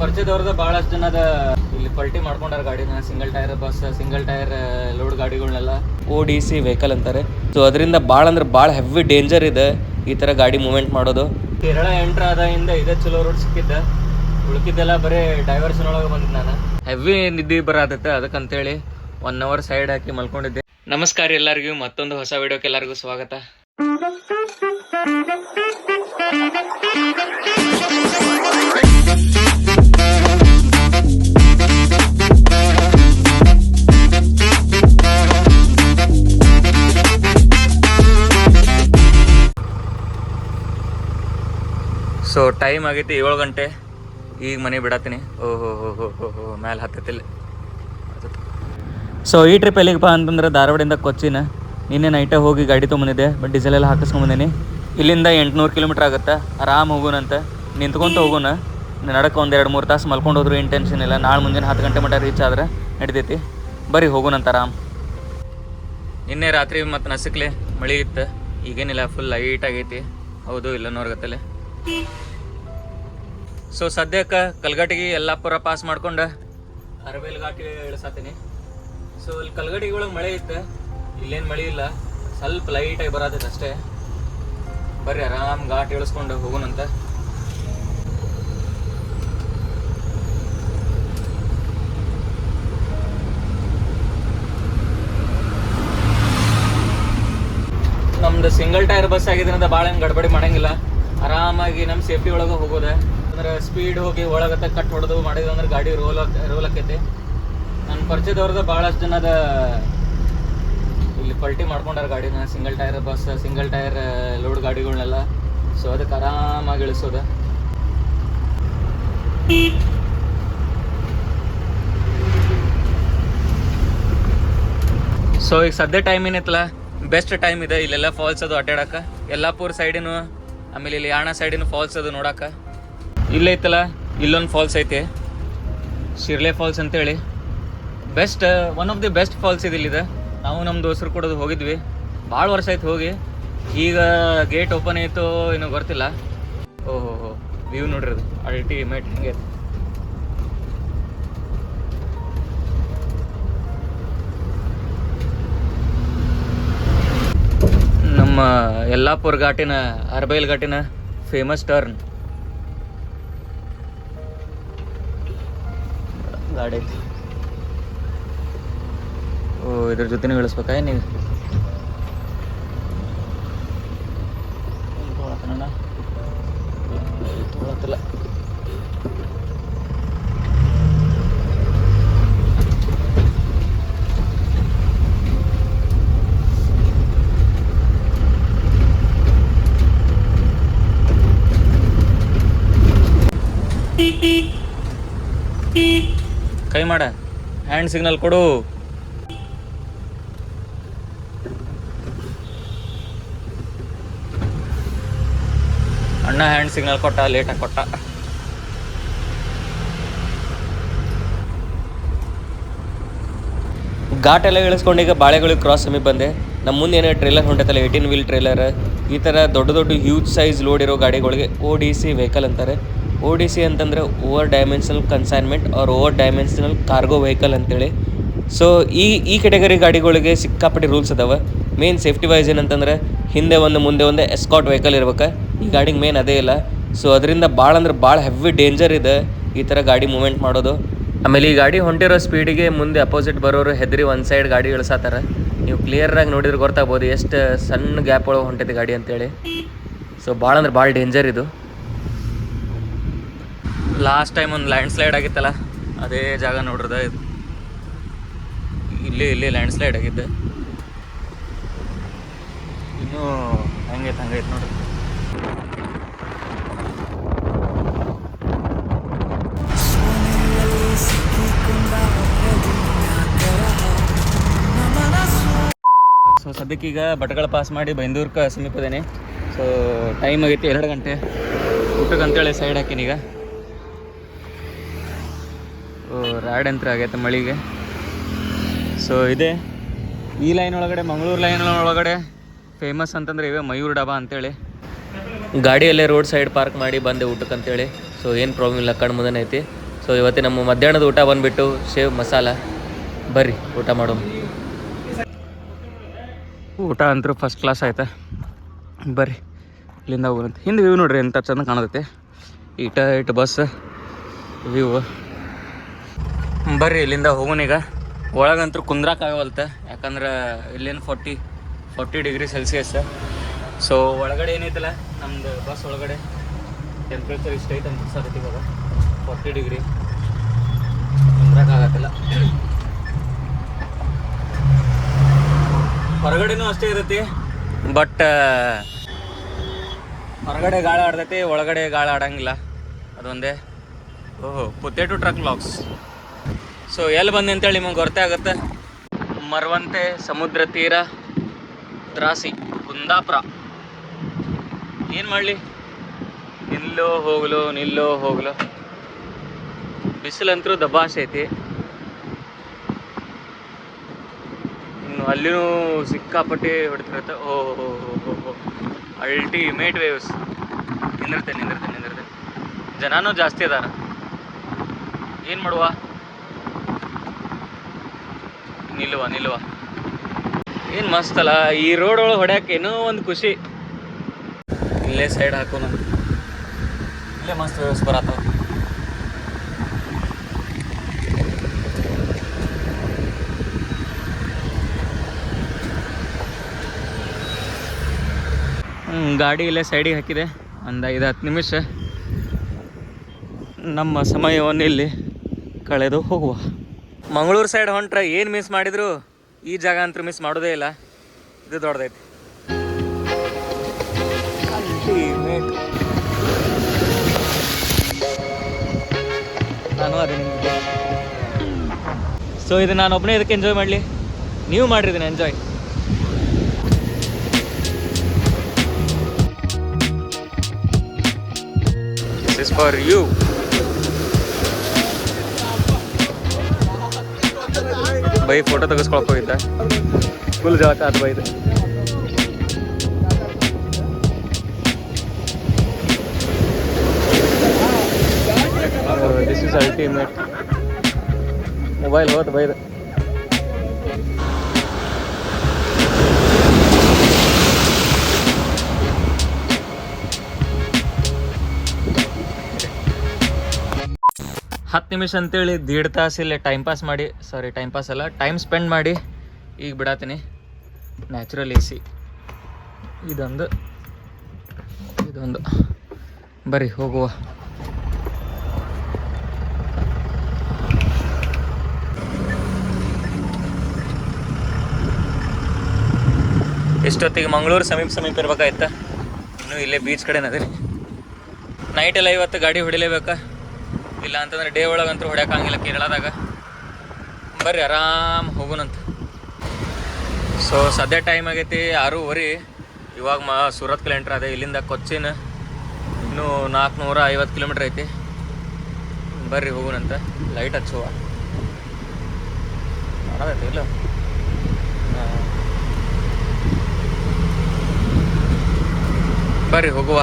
ಪರಿಚಯದವ್ರದ ಬಹಳಷ್ಟು ಜನದ ಇಲ್ಲಿ ಪಲ್ಟಿ ಮಾಡ್ಕೊಂಡಾರ ಗಾಡಿನ single tyre bus single tyre load ಗಾಡಿಗಳನ್ನೆಲ್ಲ O D C vehicle ಅಂತಾರೆ. ಸೊ ಅದರಿಂದ ಭಾಳ ಅಂದ್ರೆ ಭಾಳ ಹೆವಿ ಡೇಂಜರ್ ಇದೆ ಈ ತರ ಗಾಡಿ ಮೂವ್ಮೆಂಟ್ ಮಾಡೋದು. ಕೇರಳ ಎಂಟ್ರ್ ಹಿಂದ ಇದ ಚಲೋ ರೋಡ್ ಸಿಕ್ಕಿದ್ದ. ಉಳ್ಕಿದ್ದೆಲ್ಲ ಬರೀ ಡೈವರ್ಷನ್ ಒಳಗೆ ಬಂದಿದ್ದೆ ನಾನು. ಹೆವಿ ನಿದ್ದೆ ಬರತ್ತೆ ಅದಕ್ಕಂತೇಳಿ ಒನ್ ಅವರ್ ಸೈಡ್ ಹಾಕಿ ಮಲ್ಕೊಂಡಿದ್ದೆ. ನಮಸ್ಕಾರ ಎಲ್ಲರಿಗೂ ಮತ್ತೊಂದು ಹೊಸ ವಿಡಿಯೋಕ್ಕೆ ಎಲ್ಲರಿಗೂ ಸ್ವಾಗತ. ಟೈಮ್ ಆಗೈತಿ ಏಳು ಗಂಟೆ. ಈಗ ಮನೆ ಬಿಡತ್ತೀನಿ ಓಹೋ ಹೋ ಹೋ ಹೋ ಹೋ ಮ್ಯಾಲೆ ಹತ್ತತಿಲ್ಲ ಸೊ ಈ ಟ್ರಿಪ್ ಎಲ್ಲಿಗಪ್ಪ ಅಂತಂದ್ರೆ ಧಾರವಾಡದಿಂದ ಕೊಚ್ಚಿನ. ನಿನ್ನೆ ನೈಟೇ ಹೋಗಿ ಗಾಡಿ ತೊಗೊಂಬಂದಿದ್ದೆ. ಬಟ್ ಡೀಸೆಲ್ ಎಲ್ಲ ಹಾಕಿಸ್ಕೊಂಬಂದಿನಿ. ಇಲ್ಲಿಂದ ಎಂಟುನೂರು ಕಿಲೋಮೀಟ್ರ್ ಆಗುತ್ತೆ. ಆರಾಮ್ ಹೋಗೋಣಂತ. ನಿಂತ್ಕೊಂತ ಹೋಗೋಣ. ನಡಕ್ಕೆ ಒಂದು ಎರಡು ಮೂರು ತಾಸು ಮಲ್ಕೊಂಡು ಹೋದ್ರು ಇಂಟೆನ್ಷನ್ ಟೆನ್ಷನ್ ಇಲ್ಲ. ನಾಳೆ ಮುಂಜಾನೆ ಹತ್ತು ಗಂಟೆ ಮಟ್ಟ ರೀಚ್ ಆದ್ರೆ ನಡಿತೈತಿ. ಬರಿ ಹೋಗೋಣಂತ ಆರಾಮ್. ನಿನ್ನೆ ರಾತ್ರಿ ಮತ್ತು ನಸಿಕ್ಲೆ ಮಳೆ ಇತ್ತು. ಈಗೇನಿಲ್ಲ ಫುಲ್ ಲೈಟ್ ಆಗೈತಿ. ಹೌದು ಇಲ್ಲ ಇಲ್ಲನೋರ್ಗತ್ತಲೆ ಸೊ ಸದ್ಯಕ್ಕೆ ಕಲ್ಗಟ್ಟಿಗೆ ಯಲ್ಲಾಪುರ ಪಾಸ್ ಮಾಡ್ಕೊಂಡು ಅರಬೇಲ್ ಘಾಟಿ ಇಳಿಸತ್ತೀನಿ ಸೊ ಇಲ್ಲಿ ಕಲ್ಗಟ್ಟಿಗೆ ಒಳಗೆ ಮಳೆ ಇತ್ತು. ಇಲ್ಲೇನು ಮಳೆ ಇಲ್ಲ. ಸ್ವಲ್ಪ ಲೈಟಾಗಿ ಬರತ್ತೈತೆ ಅಷ್ಟೇ. ಬರ್ರಿ, ಆರಾಮ್ ಘಾಟ್ ಇಳಿಸ್ಕೊಂಡು ಹೋಗೋಣಂತ ನಮ್ದು ಸಿಂಗಲ್ ಟೈರ್ ಬಸ್ ಆಗಿದ್ರಿಂದ ಭಾಳ ಏನು ಗಡ್ಬಡಿ ಮಾಡಂಗಿಲ್ಲ. ಆರಾಮಾಗಿ ನಮ್ಮ ಸೇಫ್ಟಿ ಒಳಗೆ ಹೋಗೋದೆ. ಅಂದ್ರೆ ಸ್ಪೀಡ್ ಹೋಗಿ ಒಳಗತ್ತ ಕಟ್ ಹೊಡೆದು ಮಾಡಿದ್ರು ಅಂದ್ರೆ ಗಾಡಿ ರೋಲ್ ರೋಲ್ ಆಕೈತಿ ನನ್ನ ಪರಿಚಯದವ್ರದ್ದು ಭಾಳಷ್ಟು ಜನದ ಇಲ್ಲಿ ಪಲ್ಟಿ ಮಾಡ್ಕೊಂಡಾರ ಗಾಡಿನ single tyre bus single tyre load ಗಾಡಿಗಳನ್ನೆಲ್ಲ so ಅದಕ್ಕೆ ಆರಾಮಾಗಿ ಇಳಿಸೋದು. ಸೊ ಈಗ ಸದ್ಯ ಟೈಮ್ ಏನೈತಲ್ಲ ಬೆಸ್ಟ್ ಟೈಮ್ ಇದೆ ಇಲ್ಲೆಲ್ಲ ಫಾಲ್ಸ್ ಅದು ಅಡ್ಡಾಡಕ್ಕೆ ಯಲ್ಲಾಪುರ ಸೈಡಿನೂ ಆಮೇಲೆ ಇಲ್ಲಿ ಯಾಣ ಸೈಡಿನ ಫಾಲ್ಸ್ ಅದು ನೋಡಕ. ಇಲ್ಲೈತಲ್ಲ ಇಲ್ಲೊಂದು ಫಾಲ್ಸ್ ಐತೆ. ಶಿರ್ಲೆ ಫಾಲ್ಸ್ ಅಂತೇಳಿ. Best one of the best falls ಇದೆ ಇಲ್ಲಿದೆ. ನಾವು ನಮ್ಮ ದೋಸ್ತರು ಕೂಡ ಹೋಗಿದ್ವಿ. ಭಾಳ ವರ್ಷ ಆಯ್ತು ಹೋಗಿ. ಈಗ ಗೇಟ್ ಓಪನ್ ಆಯಿತು ಏನೋ ಗೊತ್ತಿಲ್ಲ. ಓಹೋ ಹೋ ವ್ಯೂ ನೋಡ್ರಿ ಅದು. ಅಲ್ಟಿಮೇಟ್ ಹಿಂಗೆ. ನಮ್ಮ ಯಲ್ಲಾಪುರ್ ಘಾಟಿನ, ಅರ್ಬೈಲ್ ಘಾಟಿನ ಫೇಮಸ್ ಟರ್ನ್ ಗಾಡಿ ಓ ಇದ್ರ ಜೊತೆನೇ ಗಳಿಸ್ಬೇಕಾ ನೀವು ಮಾಡ. ಹ್ಯಾಂಡ್ ಸಿಗ್ನಲ್ ಕೊಡು. ಅಣ್ಣ ಹ್ಯಾಂಡ್ ಸಿಗ್ನಲ್ ಕೊಟ್ಟ ಲೇಟಾಗಿ ಕೊಟ್ಟ. ಘಾಟ್ ಎಲ್ಲ ಇಳಿಸ್ಕೊಂಡು ಈಗ ಬಾಳೆಗಳಿಗೆ ಕ್ರಾಸ್ ಸಮೀಪ ಬಂದೆ. ನಮ್ಮ ಮುಂದೆ ಏನೋ ಟ್ರೇಲರ್ ಹೊಂಟೈತಲ್ಲ ಏಯ್ಟೀನ್ ವೀಲ್ ಟ್ರೇಲರ್ ಈ ಥರ ದೊಡ್ಡ ದೊಡ್ಡ ಹ್ಯೂಜ್ ಸೈಜ್ ಲೋಡ್ ಇರೋ ಗಾಡಿಗಳಿಗೆ ಓ ಡಿ ಸಿ ವೆಹಿಕಲ್ ಅಂತಾರೆ. ಓ ಡಿ ಸಿ ಅಂತಂದರೆ over dimensional consignment or over dimensional cargo vehicle ಅಂತೇಳಿ. ಸೊ ಈ ಈ ಕೆಟಗರಿ ಗಾಡಿಗಳಿಗೆ ಸಿಕ್ಕಾಪಟ್ಟೆ ರೂಲ್ಸ್ ಅದಾವೆ. ಮೇನ್ ಸೇಫ್ಟಿ ವೈಸ್ ಏನಂತಂದ್ರೆ ಹಿಂದೆ ಒಂದು, ಮುಂದೆ ಒಂದು ಎಸ್ಕಾಟ್ ವೆಹಿಕಲ್ ಇರ್ಬೇಕು. ಈ ಗಾಡಿಗೆ ಮೇನ್ ಅದೇ ಇಲ್ಲ. ಸೊ ಅದರಿಂದ ಭಾಳ ಅಂದ್ರೆ ಭಾಳ ಹೆವಿ ಡೇಂಜರ್ ಇದೆ ಈ ಥರ ಗಾಡಿ ಮೂವ್ಮೆಂಟ್ ಮಾಡೋದು. ಆಮೇಲೆ ಈ ಗಾಡಿ ಹೊಂಟಿರೋ ಸ್ಪೀಡಿಗೆ ಮುಂದೆ ಅಪೋಸಿಟ್ ಬರೋರು ಹೆದರಿ ಒಂದು ಸೈಡ್ ಗಾಡಿ ಇಳಿಸತ್ತಾರ ನೀವು ಕ್ಲಿಯರಾಗಿ ನೋಡಿದ್ರೆ ಗೊತ್ತಾಗ್ಬೋದು ಎಷ್ಟು ಸಣ್ಣ ಗ್ಯಾಪ್ ಒಳಗೆ ಹೊಂಟೈತೆ ಗಾಡಿ ಅಂತೇಳಿ. ಸೊ ಭಾಳ ಅಂದ್ರೆ ಭಾಳ ಡೇಂಜರ್ ಇದು. ಲಾಸ್ಟ್ ಟೈಮ್ ಒಂದು ಲ್ಯಾಂಡ್ ಸ್ಲೈಡ್ ಆಗಿತ್ತಲ್ಲ, ಅದೇ ಜಾಗ ನೋಡ್ರದ ಇದು. ಇಲ್ಲಿ ಇಲ್ಲಿ ಲ್ಯಾಂಡ್ ಸ್ಲೈಡ್ ಆಗಿದ್ದೆ. ಇನ್ನೂ ಹಂಗೈತೆ ಹಂಗೈತೆ ನೋಡ್ರಿ ಸೊ ಸದ್ಯಕ್ಕೀಗ ಬಟಗಳ ಪಾಸ್ ಮಾಡಿ ಬೈಂದೂರ್ಕ ಸಮೀಪದೇನೆ. ಸೊ ಟೈಮ್ ಆಗೈತಿ ಎರಡು ಗಂಟೆ. ಊಟಕ್ಕೆ ಅಂತೇಳಿ ಸೈಡ್ ಹಾಕೀನಿ ಈಗ ರಾಡ್ ಅಂತ ಆಗೈತೆ ಮಳಿಗೆ. ಸೊ ಇದೆ. ಈ ಲೈನ್ ಒಳಗಡೆ, ಮಂಗಳೂರು ಲೈನ್ ಒಳಗಡೆ ಫೇಮಸ್ ಅಂತಂದ್ರೆ ಇವೆ ಮಯೂರ್ ಡಾಬಾ ಅಂತೇಳಿ. ಗಾಡಿಯಲ್ಲೇ ರೋಡ್ ಸೈಡ್ ಪಾರ್ಕ್ ಮಾಡಿ ಬಂದೆ ಊಟಕ್ಕೆ ಅಂತೇಳಿ. ಸೊ ಏನು ಪ್ರಾಬ್ಲಮ್ ಇಲ್ಲ, ಕಣ್ಣು ಮುಂದೆ ಐತಿ ಸೊ ಇವತ್ತು ನಮ್ಮ ಮಧ್ಯಾಹ್ನದ ಊಟ ಬಂದುಬಿಟ್ಟು ಸೇವ್ ಮಸಾಲ. ಬರ್ರಿ, ಊಟ ಮಾಡೋ ಊಟ ಅಂತೂ ಫಸ್ಟ್ ಕ್ಲಾಸ್ ಆಯ್ತಾ? ಬರ್ರಿ, ಇಲ್ಲಿಂದ ಹೋಗ್ರಂತ ಹಿಂದೆ ವ್ಯೂ ನೋಡ್ರಿ ಎಂಥ ಚಂದ ಕಾಣತೈತೆ. ಇಟ ಇಟ್ ಬಸ್ ವ್ಯೂ ಬರ್ರಿ, ಇಲ್ಲಿಂದ ಹೋಗೋಣ ಈಗ. ಒಳಗಂತೂ ಕುಂದ್ರಾಕಾಗವಲ್ತ ಯಾಕಂದ್ರೆ ಇಲ್ಲೇನು forty forty degree Celsius so ಒಳಗಡೆ ಏನೈತಲ್ಲ ನಮ್ದು ಬಸ್ ಒಳಗಡೆ. ಟೆಂಪ್ರೇಚರ್ ಇಷ್ಟ ಐತೆ ಅಂತ ಸರ್ ಇವಾಗ. ಫೋರ್ಟಿ ಡಿಗ್ರಿ ಕುಂದ್ರಾಕಾಗತ್ತಿಲ್ಲ ಹೊರಗಡೆನೂ ಅಷ್ಟೇ ಇರುತ್ತೆ. ಬಟ್ ಹೊರಗಡೆ ಗಾಳ ಆಡ್ತೈತಿ, ಒಳಗಡೆ ಗಾಳ ಆಡಂಗಿಲ್ಲ. ಅದೊಂದೇ. ಓಹೋ ಪೊತೇಟು ಟ್ರಕ್ ಲಾಕ್ಸ್ ಸೊ ಎಲ್ಲಿ ಬಂದೆ ಅಂತೇಳಿ ನಿಮಗೆ ಗೊತ್ತೇ ಆಗುತ್ತೆ. ಮರವಂತೆ ಸಮುದ್ರ ತೀರ ದ್ರಾಸಿ ಕುಂದಾಪುರ. ಏನು ಮಾಡಲಿ? ನಿಲ್ಲೋ ಹೋಗ್ಲು ನಿಲ್ಲೋ ಹೋಗ್ಲು. ಬಿಸಿಲಂತರೂ ದಬಾಸೆ ಐತಿ. ಇನ್ನು ಅಲ್ಲಿನೂ ಸಿಕ್ಕಾಪಟ್ಟೆ ಹೊಡ್ತಿರುತ್ತೆ ಓ ಅಲ್ಟಿಮೇಟ್ ವೇವ್ಸ್ ನಿಂದಿರ್ತೇನೆ ನಿಂದಿರ್ತೇನೆ ನಿಂದಿರ್ತೇನೆ ಜನನೂ ಜಾಸ್ತಿ ಅದಾರ. ಏನು ಮಾಡುವ? ನಿಲ್ಲುವ ನಿಲ್ಲುವ. ಏನು ಮಸ್ತ್ ಅಲ್ಲ, ಈ ರೋಡ್ ಒಳಗೆ ಹೊಡ್ಯಾಕ ಏನೋ ಒಂದು ಖುಷಿ. ಇಲ್ಲೇ ಸೈಡ್ ಹಾಕೋಣ. ಇಲ್ಲೇ ಮಸ್ತ್ ವ್ಯವಸ್ಥೆ ಬರತ್ತವ ಗಾಡಿ ಇಲ್ಲೇ ಸೈಡಿಗೆ ಹಾಕಿದೆ. ಒಂದು ಐದು ಹತ್ತು ನಿಮಿಷ. ನಮ್ಮ ಸಮಯವನ್ನು ಇಲ್ಲಿ ಕಳೆದು ಹೋಗುವ. ಮಂಗಳೂರು ಸೈಡ್ ಹೊಂಟ್ರೆ ಏನು ಮಿಸ್ ಮಾಡಿದ್ರು? ಈ ಜಾಗ ಅಂತೂ ಮಿಸ್ ಮಾಡೋದೇ ಇಲ್ಲ. ಇದು ದೊಡ್ಡದೈತಿ. ಸೊ ಇದು ನಾನು ಒಬ್ಬನೇ ಇದಕ್ಕೆ ಎಂಜಾಯ್ ಮಾಡಲಿ? ನೀವು ಮಾಡ್ರಿ ಇದನ್ನ enjoy for you. Bye photo ತೆಗೆಸ್ಕೊಳಕ್ ಹೋಗಿದ್ದ ಫುಲ್ ಜಳಕ ಅದು ಬೈದು ದಿಸ್ ಇಸ್ ಅಲ್ಟಿಮೇಟ್ ಮೊಬೈಲ್ ಹೋತ್ ಬೈದು ಹತ್ತು ನಿಮಿಷ ಅಂತೇಳಿ ದೀಡ್ ತಾಸು ಇಲ್ಲೇ ಟೈಮ್ ಪಾಸ್ ಮಾಡಿ ಸಾರಿ ಟೈಮ್ ಪಾಸ್ ಅಲ್ಲ ಟೈಮ್ ಸ್ಪೆಂಡ್ ಮಾಡಿ ಈಗ ಬಿಡತ್ತೀನಿ ನ್ಯಾಚುರಲ್ ಎ ಸಿ ಇದೊಂದು ಇದೊಂದು. ಬರ್ರಿ, ಹೋಗುವ. ಎಷ್ಟೊತ್ತಿಗೆ ಮಂಗಳೂರು ಸಮೀಪ ಸಮೀಪ ಇರ್ಬೇಕಾಯ್ತ? ಇನ್ನು ಇಲ್ಲೇ ಬೀಚ್ ಕಡೆ ನೈಟ್ ಎಲ್ಲ ಇವತ್ತು ಗಾಡಿ ಹೊಡಿಲೇಬೇಕಾ? ಇಲ್ಲ ಅಂತಂದ್ರೆ ಡೇ ಒಳಗಂತೂ ಹೊಡ್ಯಾಕಂಗಿಲ್ಲ ಕೇರಳದಾಗ. ಬರ್ರಿ ಆರಾಮ್ ಹೋಗೋಣಂತ ಸೊ ಸದ್ಯ ಟೈಮ್ ಆಗೈತಿ ಆರೂವರೆ. ಇವಾಗ ಮಾ ಸೂರತ್ ಕಿಲೋಮೀಟ್ರ್ ಅದೇ, ಇಲ್ಲಿಂದ ಕೊಚ್ಚಿನ ಇನ್ನೂ ನಾಲ್ಕುನೂರ ಐವತ್ತು ಕಿಲೋಮೀಟ್ರ್ ಐತಿ. ಬರ್ರಿ ಹೋಗೋಣಂತ ಲೈಟ್ ಹಚ್ಚುವ. ಮಾಡೋದೈತಿ ಇಲ್ಲ. ಬರ್ರಿ ಹೋಗುವ.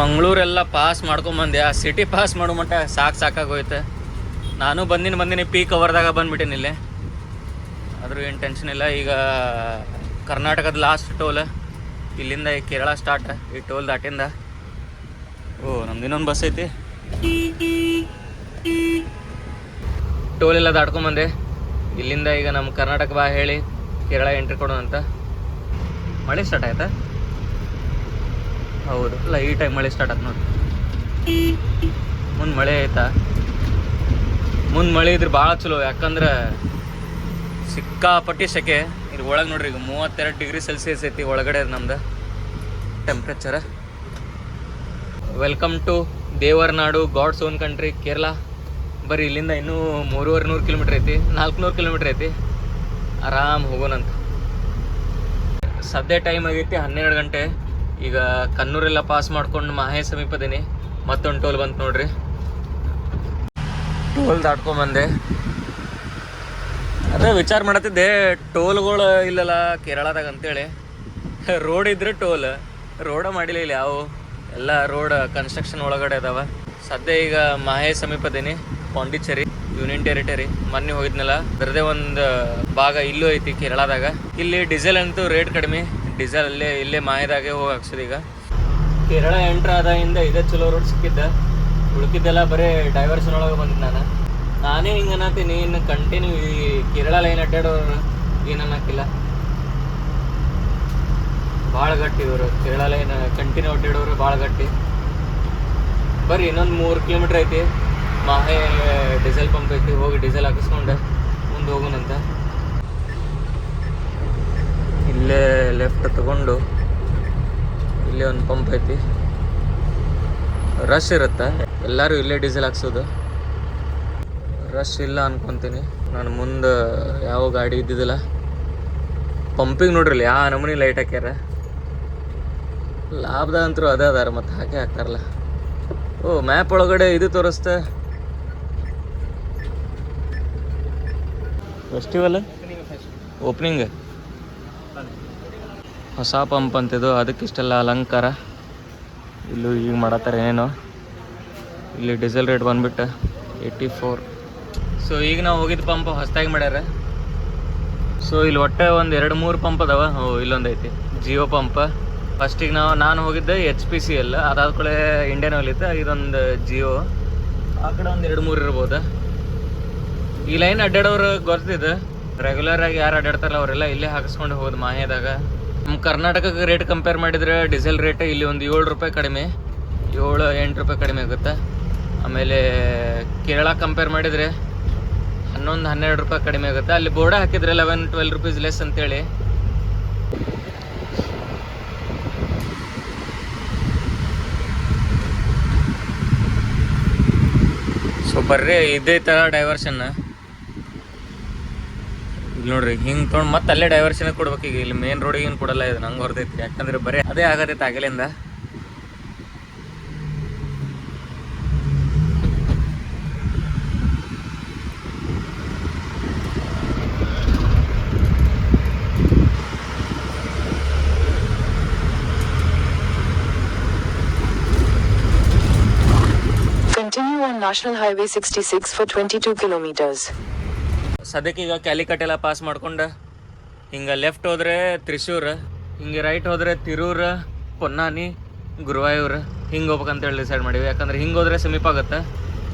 ಮಂಗಳೂರೆಲ್ಲ ಪಾಸ್ ಮಾಡ್ಕೊಂಬಂದೆ. ಆ ಸಿಟಿ ಪಾಸ್ ಮಾಡೋ ಮಟ್ಟ ಸಾಕು ಸಾಕಾಗೋಯ್ತು. ನಾನು ಬಂದಿನ, ಬಂದಿನಿ ಪೀಕ್ ಅವರ್ದಾಗ ಬಂದ್ಬಿಟ್ಟಿನಿ ಇಲ್ಲಿ. ಆದರೂ ಏನು ಟೆನ್ಷನ್ ಇಲ್ಲ. ಈಗ ಕರ್ನಾಟಕದ ಲಾಸ್ಟ್ ಟೋಲ್ ಇಲ್ಲಿಂದ ಈ ಕೇರಳ ಸ್ಟಾರ್ಟ್ ಈ ಟೋಲ್ ದಾಟಿಂದ. ಓ, ನಮ್ದು ಇನ್ನೊಂದು ಬಸ್ ಐತಿ. ಟೋಲ್ ಎಲ್ಲ ದಾಟ್ಕೊಂಬಂದೆ. ಇಲ್ಲಿಂದ ಈಗ ನಮ್ಮ ಕರ್ನಾಟಕ ಬಾ ಹೇಳಿ ಕೇರಳ ಎಂಟ್ರಿ ಕೊಡೋಣ ಅಂತ. ಮಳೆ ಸ್ಟಾರ್ಟ್ ಆಯ್ತಾ? ಹೌದು. ಲೈಟಾಗಿ ಮಳೆ ಸ್ಟಾರ್ಟ್ ಆಯ್ತು ನೋಡಿ. ಮುಂದೆ ಮಳೆ ಆಯ್ತಾ? ಮುಂದೆ ಮಳೆ ಇದ್ರೆ ಭಾಳ ಚಲೋ. ಯಾಕಂದ್ರೆ ಸಿಕ್ಕಾಪಟ್ಟಿ ಸೆಕೆ. ಇದು ಒಳಗೆ ನೋಡ್ರಿ, ಈಗ ಮೂವತ್ತೆರಡು ಡಿಗ್ರಿ ಸೆಲ್ಸಿಯಸ್ ಐತಿ ಒಳಗಡೆ ನಮ್ದು. ಟೆಂಪ್ರೇಚರ್ ವೆಲ್ಕಮ್ ಟು ದೇವರನಾಡು ಗಾಡ್ಸ್ ಓನ್ ಕಂಟ್ರಿ ಕೇರಳ ಬರೀ ಇಲ್ಲಿಂದ ಇನ್ನೂ ಮೂರುವರೆ ನೂರು ಕಿಲೋಮೀಟ್ರ್ ಐತಿ. ನಾಲ್ಕುನೂರು ಕಿಲೋಮೀಟ್ರ್ ಐತಿ. ಆರಾಮ್ ಹೋಗೋಣಂತ. ಸದ್ಯ ಟೈಮ್ ಆಗೈತಿ ಹನ್ನೆರಡು ಗಂಟೆ. ಈಗ ಕನ್ನೂರೆಲ್ಲ ಪಾಸ್ ಮಾಡ್ಕೊಂಡು ಮಾಹೆ ಸಮೀಪದೇನೆ. ಮತ್ತೊಂದು ಟೋಲ್ ಬಂತು ನೋಡ್ರಿ. ಟೋಲ್ ದಾಟ್ಕೊಂಬಂದೆ ಅದೇ ವಿಚಾರ ಮಾಡತ್ತಿದ್ದೆ ಟೋಲ್ಗಳು ಇಲ್ಲಲ್ಲ ಕೇರಳದಾಗ ಅಂತೇಳಿ. ರೋಡ್ ಇದ್ರೆ ಟೋಲ್ ರೋಡ ಮಾಡಿಲ್ಲ ಇಲ್ಲಿ ಯಾವ. ಎಲ್ಲ ರೋಡ್ ಕನ್ಸ್ಟ್ರಕ್ಷನ್ ಒಳಗಡೆ ಅದಾವ. ಸದ್ಯ ಈಗ ಮಾಹೆ ಸಮೀಪದೇನಿ, ಪಾಂಡಿಚೇರಿ ಯೂನಿಯನ್ ಟೆರಿಟರಿ ಮೊನ್ನೆ ಹೋಗಿದ್ನಲ್ಲ ಅದರದೇ ಒಂದು ಭಾಗ ಇಲ್ಲೂ ಐತಿ ಕೇರಳದಾಗ. ಇಲ್ಲಿ ಡೀಸೆಲ್ ಅಂತೂ ರೇಟ್ ಕಡಿಮೆ. ಡೀಸೆಲ್ ಅಲ್ಲೇ ಇಲ್ಲೇ ಮಾಯದಾಗೆ ಹೋಗಿ ಈಗ. ಕೇರಳ ಎಂಟ್ರ್ ಆದಾಗಿಂದ ಇದೇ ಚಲೋ ರೋಡ್ ಸಿಕ್ಕಿದ್ದ. ಉಳ್ಕಿದ್ದೆಲ್ಲ ಬರೀ ಡೈವರ್ಷನ್ ಒಳಗೆ ಬಂದಿದ್ದು ನಾನು. ನಾನೇ ಹಿಂಗೆ ಅನ್ನತೀನಿ ಇನ್ನು ಕಂಟಿನ್ಯೂ ಈ ಕೇರಳ ಲೈನ್ ಅಡ್ಡಾಡೋರು ಏನನ್ನಕ್ಕಿಲ್ಲ ಭಾಳ ಗಟ್ಟಿ ಇವರು. ಕೇರಳ ಲೈನ್ ಕಂಟಿನ್ಯೂ ಅಡ್ಡಾಡೋರು ಭಾಳ ಗಟ್ಟಿ. ಬರೀ ಇನ್ನೊಂದು ಮೂರು ಕಿಲೋಮೀಟ್ರ್ ಐತಿ. ಮಾಹೆ ಡೀಸೆಲ್ ಪಂಪ್ ಐತಿ, ಹೋಗಿ ಡೀಸೆಲ್ ಹಾಕಿಸ್ಕೊಂಡು, ಮುಂದೆ ಹೋಗೋಣಂತ ಇಲ್ಲೇ ಲೆಫ್ಟ್ ತಗೊಂಡು ಇಲ್ಲೇ ಒಂದು ಪಂಪ್ ಐತಿ. ರಶ್ ಇರುತ್ತೆ. ಎಲ್ಲರೂ ಇಲ್ಲೇ ಡೀಸೆಲ್ ಹಾಕ್ಸೋದು. ರಶ್ ಇಲ್ಲ ಅನ್ಕೊಂತೀನಿ. ನಾನು ಮುಂದೆ ಯಾವ ಗಾಡಿ ಇದ್ದಿದ್ದಿಲ್ಲ. ಪಂಪಿಗೆ ನೋಡ್ರಿಲ್ಲ ಯಾವ ನಮೂನಿ ಲೈಟ್ ಹಾಕ್ಯಾರ. ಲಾಭದ ಅಂತರೂ ಅದೇ ಅದಾರ ಮತ್ತು ಹಾಕೇ ಹಾಕ್ತಾರಲ್ಲ. ಓ ಮ್ಯಾಪ್ ಒಳಗಡೆ ಇದು ತೋರಿಸ್ತೆ. ಫೆಸ್ಟಿವಲ್ ಓಪನಿಂಗ್ ಹೊಸ ಪಂಪ್ ಅಂತಿದ್ದು ಅದಕ್ಕೆ ಇಷ್ಟೆಲ್ಲ ಅಲಂಕಾರ. ಇಲ್ಲೂ ಈಗ ಮಾಡತ್ತಾರೆ ಏನೇನೋ. ಇಲ್ಲಿ ಡೀಸೆಲ್ ರೇಟ್ ಬಂದ್ಬಿಟ್ಟು ಏಯ್ಟಿ ಫೋರ್. ಸೊ ಈಗ ನಾವು ಹೋಗಿದ್ದ ಪಂಪ್ ಹೊಸದಾಗಿ ಮಾಡ್ಯಾರ. ಸೊ ಇಲ್ಲಿ ಒಟ್ಟೆ ಒಂದು ಎರಡು ಮೂರು ಪಂಪ್ ಅದಾವ. ಓ, ಇಲ್ಲೊಂದು ಐತಿ. ಜಿಯೋ ಪಂಪ್. ಫಸ್ಟಿಗೆ ನಾವು, ನಾನು ಹೋಗಿದ್ದೆ ಎಚ್ ಪಿ ಸಿ ಎಲ್ ಅದಾದ್ಕೂಳೆ ಇಂಡಿಯನ್ ಆಯಿಲ್ ಇತ್ತು. ಇದೊಂದು ಜಿಯೋ ಆ ಕಡೆ ಒಂದು ಎರಡು ಮೂರು ಇರ್ಬೋದು. ಈ ಲೈನ್ ಅಡ್ಡಾಡೋರು ಗೊತ್ತಿದೆ. ರೆಗ್ಯುಲರ್ ಆಗಿ ಯಾರು ಅಡ್ಡಾಡ್ತಾರಲ್ಲ ಅವರೆಲ್ಲ ಇಲ್ಲೇ ಹಾಕಿಸ್ಕೊಂಡು ಹೋಗೋದು ಮಾಹೆದಾಗ. ನಮ್ಮ ಕರ್ನಾಟಕಕ್ಕೆ ರೇಟ್ ಕಂಪೇರ್ ಮಾಡಿದ್ರೆ ಡೀಸೆಲ್ ರೇಟ್ ಇಲ್ಲಿ ಒಂದು ಏಳು ರೂಪಾಯಿ ಕಡಿಮೆ, ಏಳು, ಎಂಟು ರೂಪಾಯಿ ಕಡಿಮೆ ಆಗುತ್ತೆ. ಆಮೇಲೆ ಕೇರಳ ಕಂಪೇರ್ ಮಾಡಿದರೆ ಹನ್ನೊಂದು, ಹನ್ನೆರಡು ರೂಪಾಯಿ ಕಡಿಮೆ ಆಗುತ್ತೆ. ಅಲ್ಲಿ ಬೋರ್ಡ ಹಾಕಿದ್ರೆ ಲೆವೆನ್ ಟ್ವೆಲ್ ರುಪೀಸ್ ಲೆಸ್ ಅಂತೇಳಿ. ಸೊ ಬರ್ರಿ, ಇದೇ ಥರ ಡೈವರ್ಷನ್ ಇಲ್ಲಿ ನೋಡ್ರಿ, ಹಿಂಗೆ ತೊಗೊಂಡ್ ಮತ್ತೆ ಅಲ್ಲೇ ಡೈವರ್ಷನ್ ಕೊಡ್ಬೇಕು ಈಗ. ಇಲ್ಲಿ ಮೇನ್ ರೋಡಿಗೆ ಏನು ಕೊಡಲ್ಲ ಇದು ನಂಗೆ ಹೊರದೈತಿ ಯಾಕಂದ್ರೆ ಬರೀ ಅದೇ ಆಗತೈತೆ ಆಗಲಿಂದ. Continue on National Highway 66 for 22 kilometers. ಸದ್ಯಕ್ಕೆ ಈಗ ಕ್ಯಾಲಿಕಟ್ ಎಲ್ಲ ಪಾಸ್ ಮಾಡ್ಕೊಂಡು. ಹಿಂಗೆ ಲೆಫ್ಟ್ ಹೋದ್ರೆ ತ್ರಿಶೂರ್ ಹಿಂಗೆ ರೈಟ್ ಹೋದ್ರೆ ತಿರೂರ್ ಪೊನ್ನಾನಿ ಗುರುವಾಯೂರ್ ಹಿಂಗೆ ಹೋಗ್ಬೇಕಂತ ಹೇಳಿ ಡಿಸೈಡ್ ಮಾಡೀವಿ. ಯಾಕಂದ್ರೆ ಹಿಂಗೆ ಹೋದರೆ ಸಮೀಪ ಆಗುತ್ತೆ.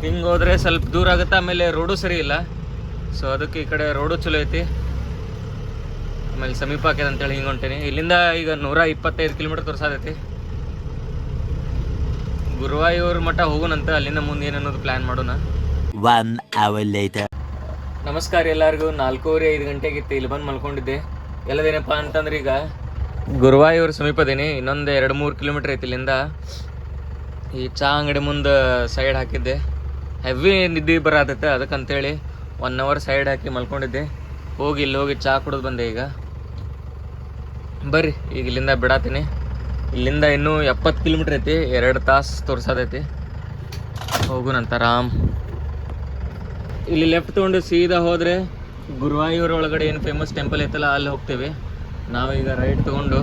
ಹಿಂಗೆ ಹೋದರೆ ಸ್ವಲ್ಪ ದೂರ ಆಗುತ್ತೆ, ಆಮೇಲೆ ರೋಡು ಸರಿ ಇಲ್ಲ. ಸೊ ಅದಕ್ಕೆ ಈ ಕಡೆ ರೋಡು ಚಲೋ ಐತಿ. ಆಮೇಲೆ ಸಮೀಪ ಆಕ್ಯದ ಅಂತೇಳಿ ಹಿಂಗೆ ಹೊಂಟೀನಿ. ಇಲ್ಲಿಂದ ಈಗ ನೂರ ಇಪ್ಪತ್ತೈದು ಕಿಲೋಮೀಟರ್ ತೋರ್ಸಾದೈತಿ ಗುರುವಾಯೂರ್ ಮಠ ಹೋಗೋಣಂತ ಅಲ್ಲಿಂದ ಮುಂದೆ ಏನನ್ನೋದು ಪ್ಲ್ಯಾನ್ ಮಾಡೋಣ. One hour later. ನಮಸ್ಕಾರ ಎಲ್ಲರಿಗೂ. ನಾಲ್ಕೂವರೆ ಐದು ಗಂಟೆಗಿತ್ತು ಇಲ್ಲಿ ಬಂದು ಮಲ್ಕೊಂಡಿದ್ದೆ. ಎಲ್ಲದೇನಪ್ಪ ಅಂತಂದ್ರೆ ಈಗ ಗುರುವಾಯೂರ್ ಸಮೀಪದೇನಿ ಇನ್ನೊಂದು ಎರಡು ಮೂರು ಕಿಲೋಮೀಟ್ರ್ ಐತಿ ಇಲ್ಲಿಂದ. ಈ ಚಾ ಅಂಗಡಿ ಮುಂದೆ ಸೈಡ್ ಹಾಕಿದ್ದೆ. ಹೆವಿ ನಿದ್ದೆ ಬರತೈತೆ, ಅದಕ್ಕಂತೇಳಿ ಒನ್ ಅವರ್ ಸೈಡ್ ಹಾಕಿ ಮಲ್ಕೊಂಡಿದ್ದೆ. ಹೋಗಿ ಇಲ್ಲಿ ಹೋಗಿ ಚಾ ಕುಡಿದು ಬಂದೆ ಈಗ. ಬರ್ರಿ, ಈಗ ಇಲ್ಲಿಂದ ಬಿಡಾತೀನಿ. ಇಲ್ಲಿಂದ ಇನ್ನೂ ಎಪ್ಪತ್ತು ಕಿಲೋಮೀಟ್ರ್ ಐತಿ, ಎರಡು ತಾಸು ತೋರ್ಸೋದೈತಿ ಹೋಗುನಂತ ಆರಾಮ್. ಇಲ್ಲಿ ಲೆಫ್ಟ್ ತೊಗೊಂಡು ಸೀದಾ ಹೋದರೆ ಗುರುವಾಯೂರ್ ಒಳಗಡೆ ಏನು ಫೇಮಸ್ ಟೆಂಪಲ್ ಐತಲ್ಲ, ಅಲ್ಲಿ ಹೋಗ್ತೇವೆ. ನಾವೀಗ ರೈಟ್ ತೊಗೊಂಡು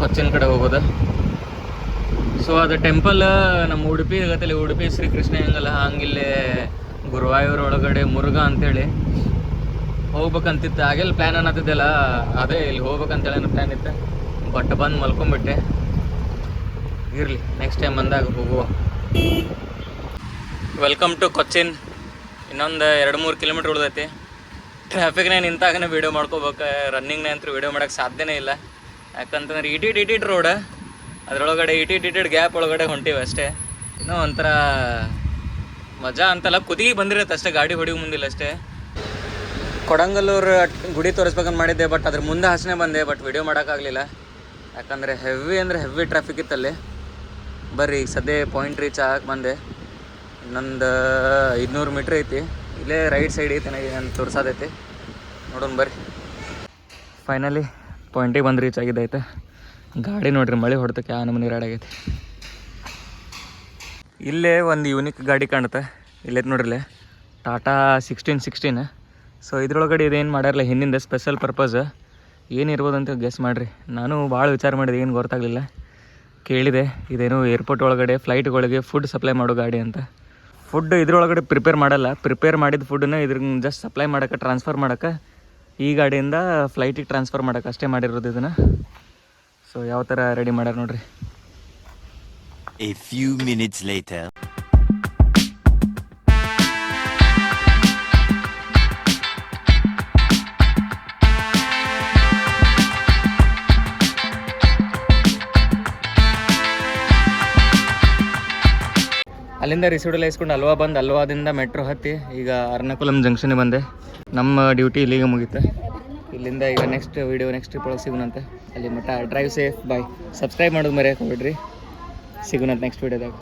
ಕೊಚ್ಚಿನ ಕಡೆ ಹೋಗೋದು. ಸೊ ಅದು ಟೆಂಪಲ್ ನಮ್ಮ ಉಡುಪಿ, ಆಗತ್ತಲ್ಲಿ ಉಡುಪಿ ಶ್ರೀಕೃಷ್ಣ ಹೆಂಗಲ್ಲ, ಹಂಗಿಲ್ಲೇ ಗುರುವಾಯೂರ್ ಒಳಗಡೆ ಮುರುಘಾ ಅಂತೇಳಿ ಹೋಗ್ಬೇಕಂತಿತ್ತು. ಆಗೆಲ್ಲ ಪ್ಲ್ಯಾನ್ ಅನ್ನತ್ತಿದ್ದೆಲ್ಲ, ಅದೇ ಇಲ್ಲಿ ಹೋಗ್ಬೇಕಂತೇಳಿ ಪ್ಲ್ಯಾನ್ ಇತ್ತು. ಬಟ್ ಬಂದು ಮಲ್ಕೊಂಬಿಟ್ಟೆ. ಇರಲಿ ನೆಕ್ಸ್ಟ್ ಟೈಮ್ ಬಂದಾಗ ಹೋಗುವ. ವೆಲ್ಕಮ್ ಟು ಕೊಚ್ಚಿನ್ ಇನ್ನೊಂದು ಎರಡು ಮೂರು ಕಿಲೋಮೀಟ್ರ್ ಉಳ್ದೈತಿ. ಟ್ರಾಫಿಕ್ನೇ ನಿಂತಾಗನೇ ವೀಡಿಯೋ ಮಾಡ್ಕೋಬೇಕು ರನ್ನಿಂಗ್ನೇ ಅಂತೂ ವೀಡಿಯೋ ಮಾಡೋಕ್ಕೆ ಸಾಧ್ಯನೇ ಇಲ್ಲ. ಯಾಕಂತಂದ್ರೆ ಇಟಿಟ್ ಇಟಿಟ್ ರೋಡ್ ಅದರೊಳಗಡೆ ಇಟಿಟ್ ಇಟಿಟ್ ಗ್ಯಾಪ್ ಒಳಗಡೆ ಹೊಂಟಿವಿ ಅಷ್ಟೇ. ಇನ್ನೂ ಒಂಥರ ಮಜಾ ಅಂತಲ್ಲ ಕುದಿಗೆ ಬಂದಿರತ್ತೆ ಅಷ್ಟೇ, ಗಾಡಿ ಹೊಡಿಗೆ ಮುಂದಿಲ್ಲ ಅಷ್ಟೇ. ಕೊಡಂಗಲ್ಲೂರು ಗುಡಿ ತೋರಿಸ್ಬೇಕಂತ ಮಾಡಿದ್ದೆ ಬಟ್ ಅದ್ರ ಮುಂದೆ ಹಸನೆ ಬಂದೆ ಬಟ್ ವಿಡಿಯೋ ಮಾಡೋಕ್ಕಾಗಲಿಲ್ಲ. ಯಾಕಂದರೆ ಹೆವಿ ಅಂದರೆ ಹೆವಿ ಟ್ರಾಫಿಕ್ ಇತ್ತಲ್ಲಿ. ಬರ್ರಿ ಸದ್ಯ ಪಾಯಿಂಟ್ ರೀಚ್ ಆಗಕ್ಕೆ ಬಂದೆ. ಇನ್ನೊಂದು ಐದುನೂರು ಮೀಟ್ರ್ ಐತಿ. ಇಲ್ಲೇ ರೈಟ್ ಸೈಡ್ ಐತೆ ನನಗೆ ನಾನು ತೋರ್ಸೋದೈತಿ ನೋಡೋಣ ಬರ್ರಿ. ಫೈನಲಿ ಪಾಯಿಂಟಿಗೆ ಬಂದು ರೀಚ್ ಆಗಿದ್ದೈತೆ ಗಾಡಿ ನೋಡ್ರಿ, ಮಳೆ ಹೊಡ್ತಕ್ಕೆ ಆ ನಮೂನಿ ಆಗೈತಿ ಇಲ್ಲೇ ಒಂದು ಯೂನಿಕ್ ಗಾಡಿ ಕಾಣುತ್ತೆ. ಇಲ್ಲೈತೆ ನೋಡ್ರಿ ಇಲ್ಲೇ. ಟಾಟಾ ಸಿಕ್ಸ್ಟೀನ್ ಸಿಕ್ಸ್ಟೀನ್ ಸೊ ಇದ್ರೊಳಗಡೆ ಇದೇನು ಮಾಡ್ಯಾರಲ್ಲ, ಹಿಂದಿಂದ ಸ್ಪೆಷಲ್ ಪರ್ಪಸ್ ಏನಿರ್ಬೋದು ಅಂತ ಗೆಸ್ ಮಾಡಿರಿ. ನಾನು ಭಾಳ ವಿಚಾರ ಮಾಡಿದೆ, ಏನು ಗೊತ್ತಾಗಲಿಲ್ಲ. ಕೇಳಿದೆ, ಇದೇನು ಏರ್ಪೋರ್ಟ್ ಒಳಗಡೆ ಫ್ಲೈಟ್ಗಳಿಗೆ ಫುಡ್ ಸಪ್ಲೈ ಮಾಡೋ ಗಾಡಿ ಅಂತ. ಫುಡ್ ಇದ್ರೊಳಗಡೆ ಪ್ರಿಪೇರ್ ಮಾಡಲ್ಲ. ಪ್ರಿಪೇರ್ ಮಾಡಿದ ಫುಡ್ನ ಇದ್ರ ಜಸ್ಟ್ ಸಪ್ಲೈ ಮಾಡೋಕ್ಕೆ ಟ್ರಾನ್ಸ್ಫರ್ ಮಾಡೋಕ್ಕೆ ಈ ಗಾಡಿಯಿಂದ ಫ್ಲೈಟಿಗೆ ಟ್ರಾನ್ಸ್ಫರ್ ಮಾಡೋಕೆ ಅಷ್ಟೇ ಮಾಡಿರೋದು ಇದನ್ನು. ಸೊ ಯಾವ ಥರ ರೆಡಿ ಮಾಡ್ಯಾರ ನೋಡ್ರಿ. A few minutes later. ಅಲ್ಲಿಂದ ರಿಸೀವ್ಡೆಲ್ಲ ಇಸ್ಕೊಂಡು ಅಲ್ವಾ ಬಂದು ಅಲ್ವಾದಿಂದ ಮೆಟ್ರೋ ಹತ್ತಿ ಈಗ ಅರ್ನಕುಲಂ ಜಂಕ್ಷನ್ಗೆ ಬಂದೆ. ನಮ್ಮ ಡ್ಯೂಟಿ ಇಲ್ಲಿಗೆ ಮುಗೀತು. ಇಲ್ಲಿಂದ ಈಗ ನೆಕ್ಸ್ಟ್ ವೀಡಿಯೋ ನೆಕ್ಸ್ಟ್ ಟ್ರಿಪ್ ಒಳಗೆ ಸಿಗೋಣಂತೆ ಅಲ್ಲಿ ಮಟ್ಟ ಡ್ರೈವ್ ಸೇಫ್ ಬಾಯ್ ಸಬ್ಸ್ಕ್ರೈಬ್ ಮಾಡೋದು ಮರೆಯಕ್ಕೆ ಹೋಗ್ಬಿಡ್ರಿ. ಸಿಗೋಣಂತ ನೆಕ್ಸ್ಟ್ ವೀಡಿಯೋದಾಗ